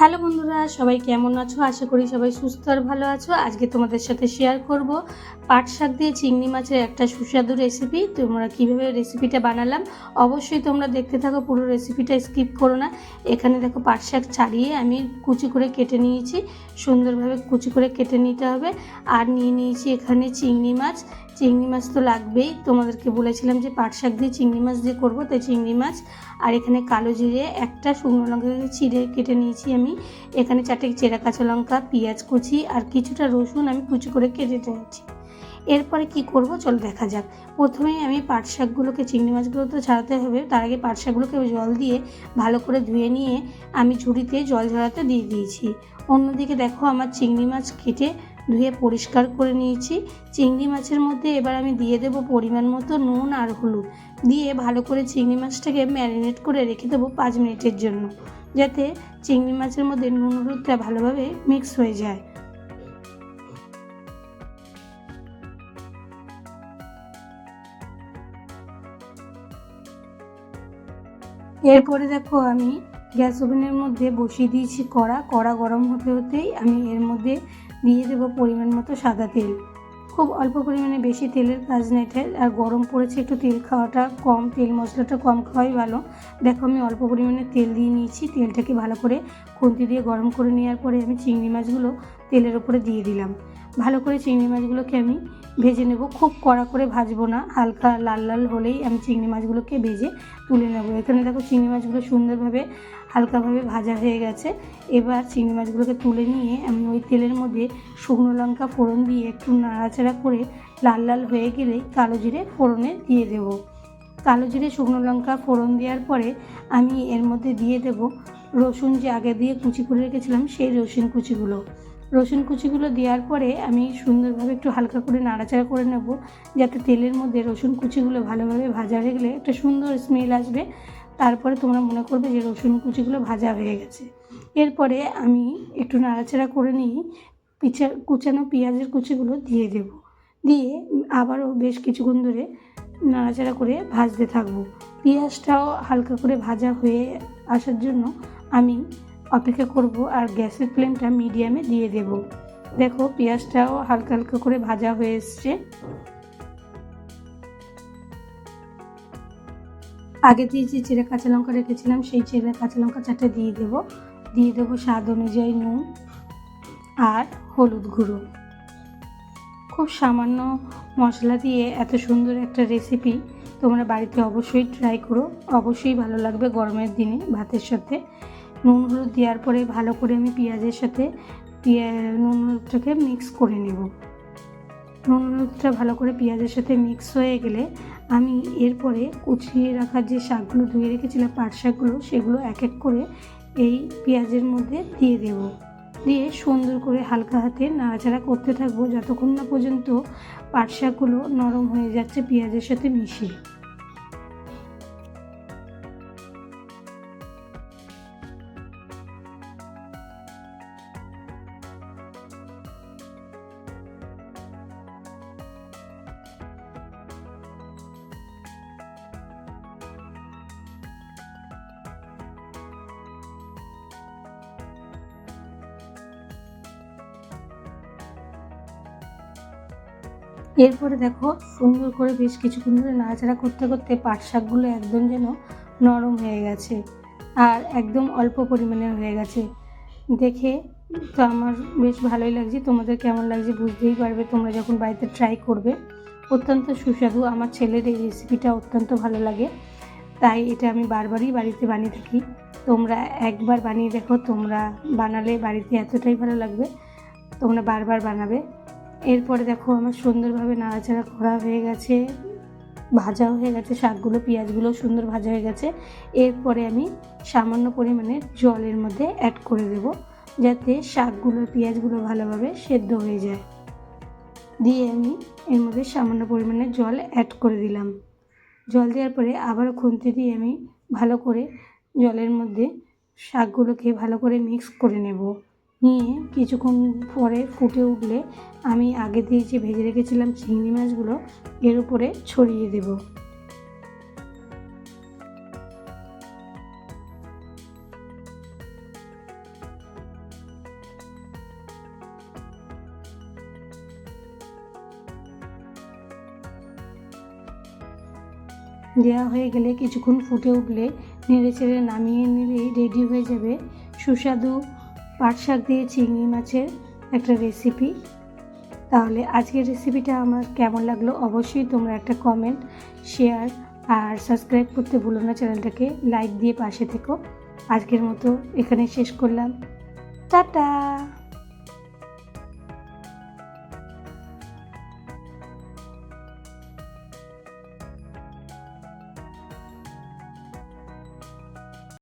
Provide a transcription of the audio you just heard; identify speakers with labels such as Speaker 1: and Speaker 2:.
Speaker 1: Hello বন্ধুরা, সবাই কেমন আছো? আশা করি সবাই সুস্থ আর ভালো আছো। আজকে তোমাদের সাথে শেয়ার করব পাট শাক দিয়ে চিংড়ি মাছের একটা সুস্বাদু রেসিপি তোমরা কীভাবে রেসিপিটা বানালাম অবশ্যই তোমরা দেখতে থাকো, পুরো রেসিপিটা স্কিপ করো না। এখানে দেখো পাট শাক ছাড়িয়ে আমি কুচি করে কেটে নিয়েছি। সুন্দরভাবে কুচি করে কেটে নিতে হবে। আর নিয়ে নিয়েছি এখানে চিংড়ি মাছ। চিংড়ি মাছ তো লাগবেই। তোমাদেরকে বলেছিলাম যে পাট শাক দিয়ে চিংড়ি মাছ দিয়ে করব তাই চিংড়ি মাছ আর এখানে কালো জিরে, একটা শুকনো লঙ্কা চিড়ে কেটে নিয়েছি আমি। এখানে চারটে চেরা কাঁচা লঙ্কা, পেঁয়াজ কুচি আর কিছুটা রসুন আমি কুচি করে কেটে নিয়েছি। এরপরে কি করব? চলো দেখা যাক। প্রথমেই আমি পাট শাকগুলোকে, চিংড়ি মাছগুলো তো ছাড়াতে হবে, তার আগে পাট শাকগুলোকে জল দিয়ে ভালো করে ধুয়ে নিয়ে আমি ঝুড়িতে জল ঝরাতে দিয়ে দিয়েছি। অন্যদিকে দেখো আমার চিংড়ি মাছ কেটে ধুয়ে পরিষ্কার করে নিয়েছি। চিংড়ি মাছের মধ্যে এবার আমি দিয়ে দেব পরিমাণ মতো নুন আর হলুদ। দিয়ে ভালো করে চিংড়ি মাছটাকে ম্যারিনেট করে রেখে দেবো পাঁচ মিনিটের জন্য, যাতে চিংড়ি মাছের মধ্যে নুন হলুদটা ভালোভাবে মিক্স হয়ে যায়। এরপরে দেখো আমি গ্যাস ওভেনের মধ্যে বসিয়ে দিয়েছি কড়া। কড়া গরম হতে হতেই আমি এর মধ্যে দিয়ে দেবো পরিমাণ মতো সাদা তেল। খুব অল্প পরিমাণে বেশি তেলের কাজ এটার। আর গরম পড়েছে, একটু তেল খাওয়াটা কম, তেল মশলাটা কম খাওয়াই ভালো। দেখো, আমি অল্প পরিমাণে তেল দিয়ে নিয়েছি। তেলটাকে ভালো করে খুন্তি দিয়ে গরম করে নেওয়ার পরে আমি চিংড়ি মাছগুলো তেলের ওপরে দিয়ে দিলাম। ভালো করে চিংড়ি মাছগুলোকে আমি ভেজে নেব। খুব কড়া করে ভাজবো না। হালকা লাল লাল হলেই আমি চিংড়ি মাছগুলোকে ভেজে তুলে নেব। এখানে দেখো চিংড়ি মাছগুলো সুন্দরভাবে হালকাভাবে ভাজা হয়ে গেছে। এবার চিংড়ি মাছগুলোকে তুলে নিয়ে আমি ওই তেলের মধ্যে শুকনো লঙ্কা ফোড়ন দিয়ে একটু নাড়াচাড়া করে লাল লাল হয়ে গেলেই কালো জিরে ফোড়নে দিয়ে দেব। কালো জিরে, শুকনো লঙ্কা ফোড়ন দেওয়ার পরে আমি এর মধ্যে দিয়ে দেব রসুন যে আগে দিয়ে কুচি করে রেখেছিলাম সেই রসুন কুচিগুলো। রসুন কুচিগুলো দেওয়ার পরে আমি সুন্দরভাবে একটু হালকা করে নাড়াচাড়া করে নেব, যাতে তেলের মধ্যে রসুন কুচিগুলো ভালোভাবে ভাজা হয়ে গেলে একটা সুন্দর স্মেল আসবে। তারপরে তোমরা মনে করবে যে রসুন কুচিগুলো ভাজা হয়ে গেছে। এরপরে আমি একটু নাড়াচাড়া করে নিই পিচা কুচানো পেঁয়াজের কুচিগুলো দিয়ে দেব। দিয়ে আবারও বেশ কিছুক্ষণ ধরে নাড়াচাড়া করে ভাজতে থাকব। পেঁয়াজটাও হালকা করে ভাজা হয়ে আসার জন্য আমি অপেক্ষা করব আর গ্যাসের ফ্লেমটা মিডিয়ামে দিয়ে দেব। দেখো, পেঁয়াজটাও হালকা হালকা করে ভাজা হয়ে এসছে। আগে দিয়ে যে চেরা কাঁচা লঙ্কা রেখেছিলাম, সেই চেরা কাঁচা লঙ্কা চারটে দিয়ে দেব। দিয়ে দেবো স্বাদ অনুযায়ী নুন আর হলুদ গুঁড়ো। খুব সামান্য মশলা দিয়ে এত সুন্দর একটা রেসিপি তোমরা বাড়িতে অবশ্যই ট্রাই করো। অবশ্যই ভালো লাগবে গরমের দিনে ভাতের সাথে। নুন হলুদ দেওয়ার পরে ভালো করে আমি পেঁয়াজের সাথে নুন হলুদটাকে মিক্স করে নেব। নুন হলুদটা ভালো করে পেঁয়াজের সাথে মিক্স হয়ে গেলে আমি এরপরে কুচিয়ে রাখা যে শাকগুলো ধুয়ে রেখেছিলাম, পাট শাকগুলো, সেগুলো এক এক করে এই পেঁয়াজের মধ্যে দিয়ে দেব। দিয়ে সুন্দর করে হালকা হাতে নাড়াচাড়া করতে থাকব, যতক্ষণ না পর্যন্ত পাট শাকগুলো নরম হয়ে যাচ্ছে পেঁয়াজের সাথে মিশিয়ে এরপরে দেখো, সুন্দর করে বেশ কিছুক্ষণ ধরে নাড়াচাড়া করতে করতে পাট শাকগুলো একদম যেন নরম হয়ে গেছে আর একদম অল্প পরিমাণে হয়ে গেছে। দেখে তো আমার বেশ ভালোই লাগছে। তোমাদের কেমন লাগছে বুঝতেই পারবে তোমরা যখন বাড়িতে ট্রাই করবে। অত্যন্ত সুস্বাদু। আমার ছেলের এই রেসিপিটা অত্যন্ত ভালো লাগে। তাই এটা আমি বারবারই বাড়িতে বানিয়ে থাকি। তোমরা একবার বানিয়ে দেখো, তোমরা বানালে বাড়িতে এতটাই ভালো লাগবে। তোমরা বারবার বানাবে। এরপরে দেখো আমার সুন্দরভাবে নাড়াচাড়া করা হয়ে গেছে, ভাজাও হয়ে গেছে, শাকগুলো, পেঁয়াজগুলো সুন্দর ভাজা হয়ে গেছে। এরপরে আমি সামান্য পরিমাণে জলের মধ্যে অ্যাড করে দেব, যাতে শাকগুলো, পেঁয়াজগুলো ভালোভাবে সেদ্ধ হয়ে যায়। দিয়ে আমি এর মধ্যে সামান্য পরিমাণে জল অ্যাড করে দিলাম। জল দেওয়ার পরে আবার খুন্তি দিয়ে আমি ভালো করে জলের মধ্যে শাকগুলোকে ভালো করে মিক্স করে নেব। নিয়ে কিছুক্ষণ পরে ফুটে উঠলে আমি আগে দিয়ে যে ভেজে রেখেছিলাম চিংড়ি মাছগুলো, এর উপরে ছড়িয়ে দেব। দেওয়া হয়ে গেলে কিছুক্ষণ ফুটে উঠলে নেড়ে চেড়ে নামিয়ে নিলেই রেডি হয়ে যাবে সুস্বাদু পাট শাক দিয়ে চিংড়ি মাছের একটা রেসিপি তাহলে আজকের রেসিপিটা আমার কেমন লাগল অবশ্যই তোমরা একটা কমেন্ট শেয়ার আর সাবস্ক্রাইব করতে ভুলো না চ্যানেলটাকে। লাইক দিয়ে পাশে থেকো। আজকের মতো এখানে শেষ করলাম। টাটা!